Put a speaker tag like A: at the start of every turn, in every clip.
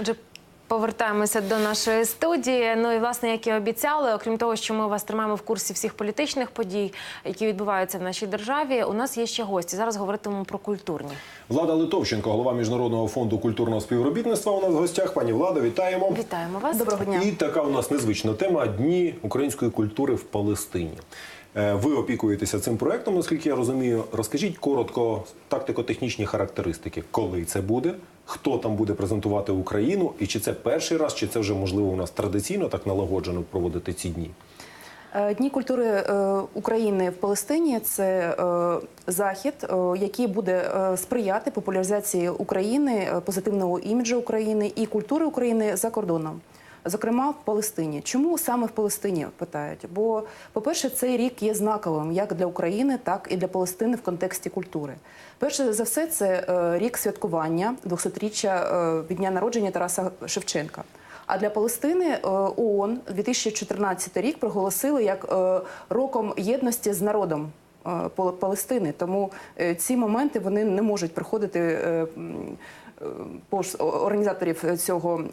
A: Отже, повертаємося до нашої студії. Ну і власне, як і обіцяли, окрім того, що ми вас тримаємо в курсі всіх політичних подій, які відбуваються в нашій державі. У нас є ще гості. Зараз говоритимемо про культурні.
B: Влада Литовченко, голова міжнародного фонду культурного співробітництва. У нас в гостях. Пані Влада, вітаємо.
A: Вітаємо вас.
C: Доброго дня.
B: І така у нас незвична тема Дні української культури в Палестині. Е, Ви опікуєтеся цим проектом, наскільки я розумію. Розкажіть коротко тактико-технічні характеристики, коли це буде, хто там буде презентувати Україну, і чи це перший раз, чи це вже можливо у нас традиційно так налагоджено проводити ці дні.
C: Е, Дні культури е, України в Палестині це е, захід, який буде сприяти популяризації України, позитивного іміджу України і культури України за кордоном. Зокрема, в Палестині. Чому саме в Палестині питають? Бо, по-перше, цей рік є знаковим як для України, так і для Палестини в контексті культури. Перше за все, це е, рік святкування 200-річчя е, від дня народження Тараса Шевченка. А для Палестини е, ООН 2014 рік проголосили як роком єдності з народом Палестини. Тому ці моменти вони не можуть приходити повз організаторів цього.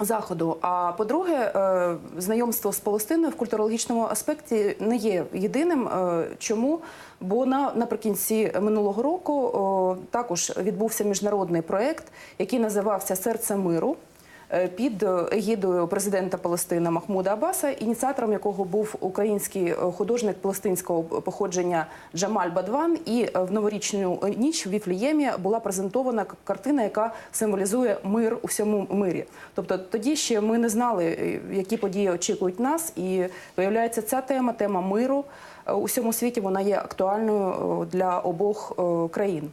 C: Заходу, а по-друге, е, знайомство з Палестиною в культурологічному аспекті не є єдиним. Е, Чому? Бо на наприкінці минулого року також відбувся міжнародний проект, який називався Серце миру під егідою президента Палестини Махмуда Аббаса, ініціатором якого був український е, художник палестинського походження Джамаль Бадван. І е, в новорічну ніч в Віфліємі була презентована картина, яка символізує мир у всьому мирі. Тобто тоді ще ми не знали, е, які події очікують нас, і виявляється, ця тема, тема миру е, у всьому світі, вона є актуальною е, для обох е, країн.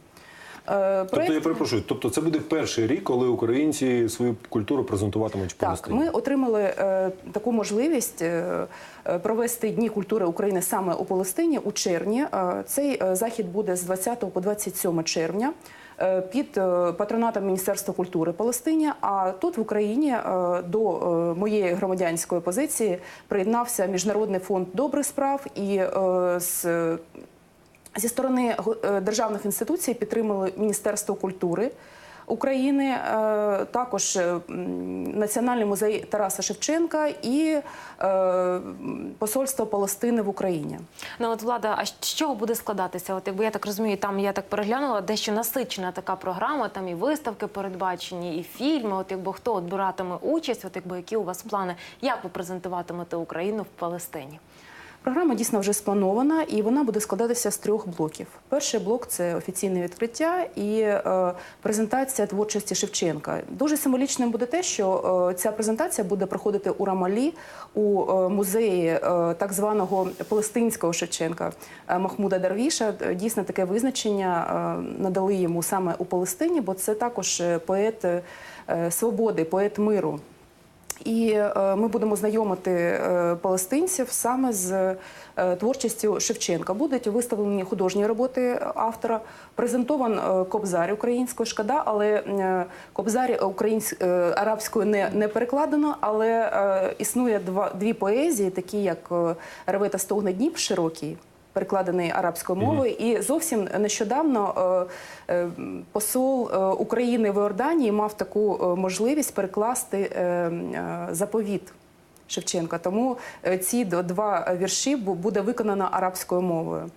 C: Е,
B: Тобто я перепрошую, тобто це буде перший рік, коли українці свою культуру презентуватимуть
C: Так, ми отримали е, таку можливість е, е, провести Дні культури України саме у Палестині у червні. Е, цей е, захід буде з 20 по 27 червня. е, Під патронатом Міністерства культури Палестині, а тут в Україні до моєї громадянської позиції приєднався міжнародний фонд добрих справ і з Зі сторони е, державних інституцій підтримали Міністерство культури України, е, також е, Національний музей Тараса Шевченка і Посольство Палестини в Україні.
A: Ну от влада, а з чого буде складатися? От якби я так розумію, там я так переглянула, дещо насичена така програма. Там і виставки передбачені, і фільми. От якби хто от братиме участь, от якби які у вас плани, як ви презентуватимете Україну в Палестині?
C: Програма дійсно вже спланована, і вона буде складатися з трьох блоків. Перший блок це офіційне відкриття і е, презентація творчості Шевченка. Дуже символічним буде те, що е, ця презентація буде проходити у Рамалі у е, музеї е, так званого палестинського Шевченка е, Махмуда Дарвіша. Е, Дійсно, таке визначення е, надали йому саме у Палестині, бо це також е, поет е, свободи, поет миру. І е, ми будемо знайомити е, палестинців саме з е, творчістю Шевченка. Будуть виставлені художні роботи автора, презентован кобзар українською шкода, але кобзар українсь... арабською не, не перекладено, але існує два дві поезії, такі як е, Реве та стогне Дніп широкий. Перекладений арабською мовою, і зовсім нещодавно е, е, посол е, України в Іорданії мав таку можливість перекласти заповіт Шевченка. Тому ці два вірші буде виконано арабською мовою.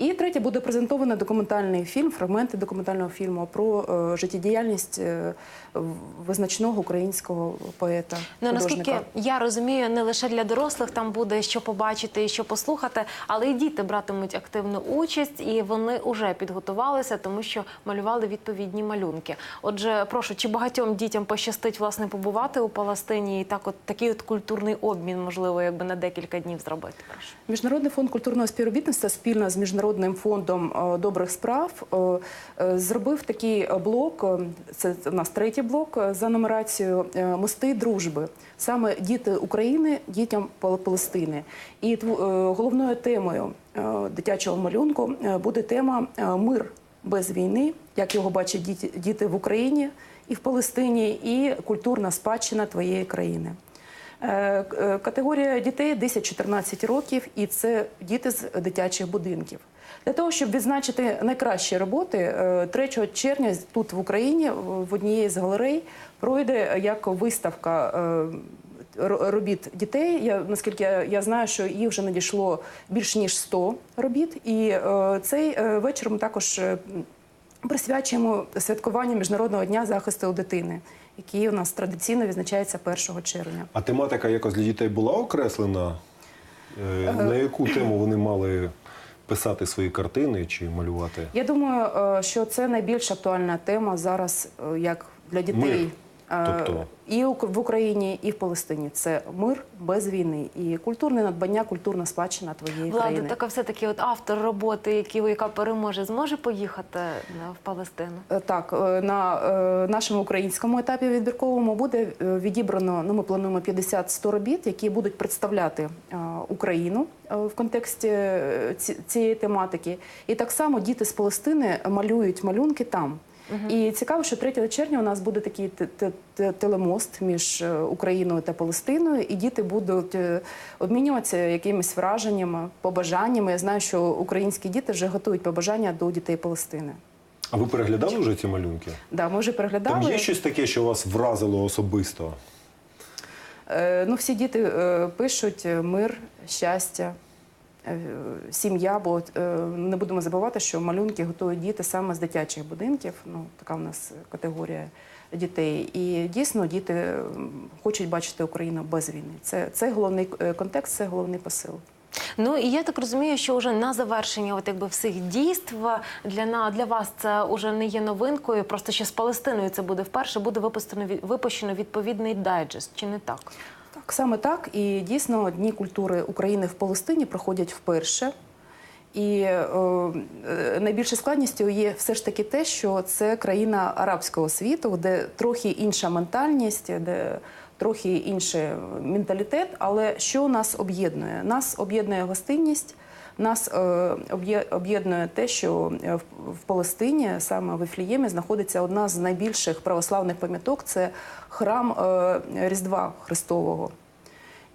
C: І третє буде презентовано документальний фільм, фрагменти документального фільму про е, життєдіяльність е, визначного українського поета.
A: Ну наскільки я розумію, не лише для дорослих там буде що побачити і що послухати, але і діти братимуть активну участь, і вони вже підготувалися, тому що малювали відповідні малюнки. Отже, прошу, чи багатьом дітям пощастить власне побувати у Палестині і так, от такий от культурний обмін, можливо, якби на декілька днів зробити? Прошу.
C: Міжнародний фонд культурного співробітництва спільно з міжнародним фондом е, добрих справ е, е, зробив такий блок. Це у нас третій блок за нумерацією мости дружби. Саме діти України, дітям Палестини. І головною темою дитячого малюнку буде тема мир без війни, як його бачать діти, в Україні і в Палестині, і культурна спадщина твоєї країни. Категорія дітей 10-14 років, і це діти з дитячих будинків. Для того, щоб відзначити найкращі роботи, е, 3 червня тут в Україні в однієї з галерей пройде як виставка е, робіт дітей. Я наскільки я, знаю, що їх вже надійшло більш ніж 100 робіт. І е, цей е, вечір ми також е, присвячуємо святкуванню Міжнародного дня захисту дитини, який у нас традиційно відзначається 1 червня.
B: А тематика якось для дітей була окреслена? Е, На яку тему вони мали писати свої картини чи малювати?
C: Я думаю, е, що це найбільш актуальна тема зараз, е, як для дітей.
B: Мир.
C: Е,
B: Тобто?
C: І в Україні, і в Палестині це мир без війни і культурне надбання, культурна спадщина твоєї
A: Влада,
C: країни.
A: така все-таки от автор роботи, який, яка переможе, зможе поїхати на- в Палестину?
C: Е, Так, е, на нашому українському етапі відбірковому буде відібрано. Ну, ми плануємо 50-100 робіт, які будуть представляти Україну в контексті цієї тематики. І так само діти з Палестини малюють малюнки там. І цікаво, що 3 червня у нас буде такий те- те- те- телемост між е, Україною та Палестиною, і діти будуть е, обмінюватися якимись враженнями, побажаннями. Я знаю, що українські діти вже готують побажання до дітей Палестини.
B: А ви переглядали вже ці малюнки?
C: Да, ми вже переглядали.
B: Там є щось таке, що вас вразило особисто?
C: Е, Ну, всі діти е, пишуть мир, щастя, сім'я, бо е, не будемо забувати, що малюнки готують діти саме з дитячих будинків. Ну, така в нас категорія дітей. І дійсно діти хочуть бачити Україну без війни. Це, це головний е, контекст, це головний посил.
A: Ну і я так розумію, що вже на завершення от якби всіх дійств для на для вас це вже не є новинкою. Просто що з Палестиною це буде вперше. Буде випущено випущено відповідний дайджест, чи не так?
C: Саме так. І дійсно Дні культури України в Палестині проходять вперше. І е, е, найбільшою складністю є все ж таки те, що це країна арабського світу, де трохи інша ментальність, де трохи інший менталітет. Але що нас об'єднує? Нас об'єднує гостинність. Нас е, об'єднує те, що е, в, Палестині, саме в Іфліємі, знаходиться одна з найбільших православних пам'яток це храм Різдва Христового.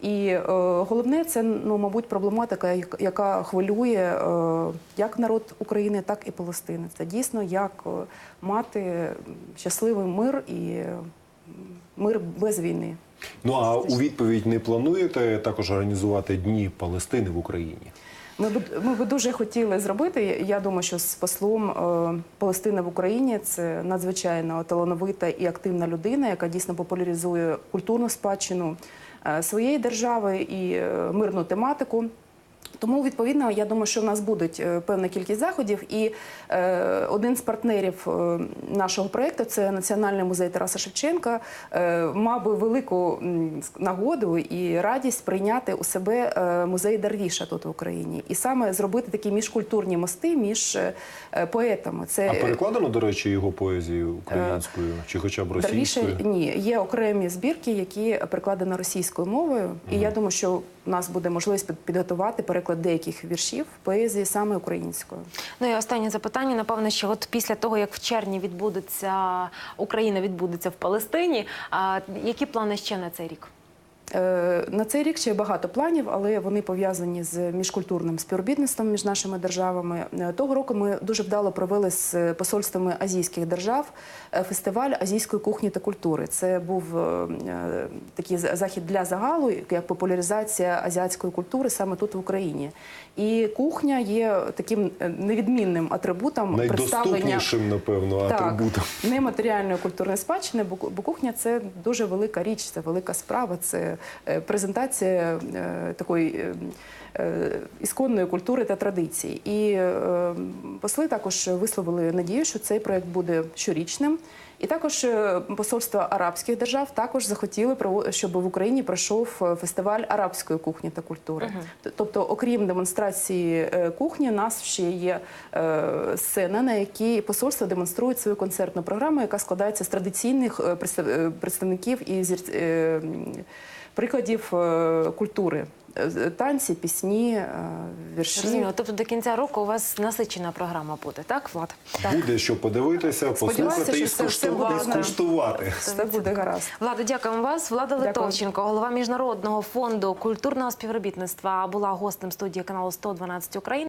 C: І е, головне це, ну, мабуть, проблематика, яка хвилює е, як народ України, так і Палестини. Це дійсно як е, мати щасливий мир і мир без війни.
B: Ну а у відповідь не плануєте також організувати дні Палестини в Україні?
C: Ми б ми би дуже хотіли зробити. Я думаю, що з послом е, Палестини в Україні це надзвичайно талановита і активна людина, яка дійсно популяризує культурну спадщину своєї держави і е, мирну тематику. Тому відповідно, я думаю, що в нас будуть е, певна кількість заходів, і е, один з партнерів е, нашого проєкту це Національний музей Тараса Шевченка, е, мав би велику нагоду і радість прийняти у себе е, музей Дарвіша тут в Україні, і саме зробити такі міжкультурні мости між е, поетами. Це
B: А перекладено, до речі, його поезію українською чи хоча б
C: Дарвіша
B: російською?
C: ні, є окремі збірки, які перекладені російською мовою. І я думаю, що у нас буде можливість під- підготувати переклад деяких віршів поезії саме українською.
A: Ну і останнє запитання. Напевно, що от після того, як в червні відбудеться Україна відбудеться в Палестині. А які плани ще на цей рік?
C: Е, На цей рік ще багато планів, але вони пов'язані з міжкультурним співробітництвом між нашими державами. Е, Того року ми дуже вдало провели з посольствами азійських держав е, фестиваль азійської кухні та культури. Це був е, е, такий захід для загалу, як популяризація азіатської культури саме тут в Україні. І кухня є таким е, невідмінним атрибутом представлення
B: напевно, атрибутом.
C: так, нематеріальної культурної спадщини, бо, кухня це дуже велика річ, це велика справа, це е, презентація е, такої е, е, ісконної культури та традицій. І е, посли також висловили надію, що цей проект буде щорічним. І також е, посольство арабських держав також захотіли, щоб в Україні пройшов е, фестиваль арабської кухні та культури. Т- Тобто, окрім демонстрації е, кухні, у нас ще є е, сцена, на якій посольство демонструє свою концертну програму, яка складається з традиційних е, представ- е, представників і зір- е, м, прикладів е, культури. Е, Танці, пісні, е, вірші.
A: Розуміло. Тобто до кінця року у вас насичена програма буде, так, Влад?
B: Буде що подивитися, послухати і скуштувати.
C: це буде гаразд.
A: Влада, дякуємо вас. Влада
C: Дякую.
A: Литовченко, голова міжнародного фонду культурного співробітництва, була гостем студії каналу 112 Україна.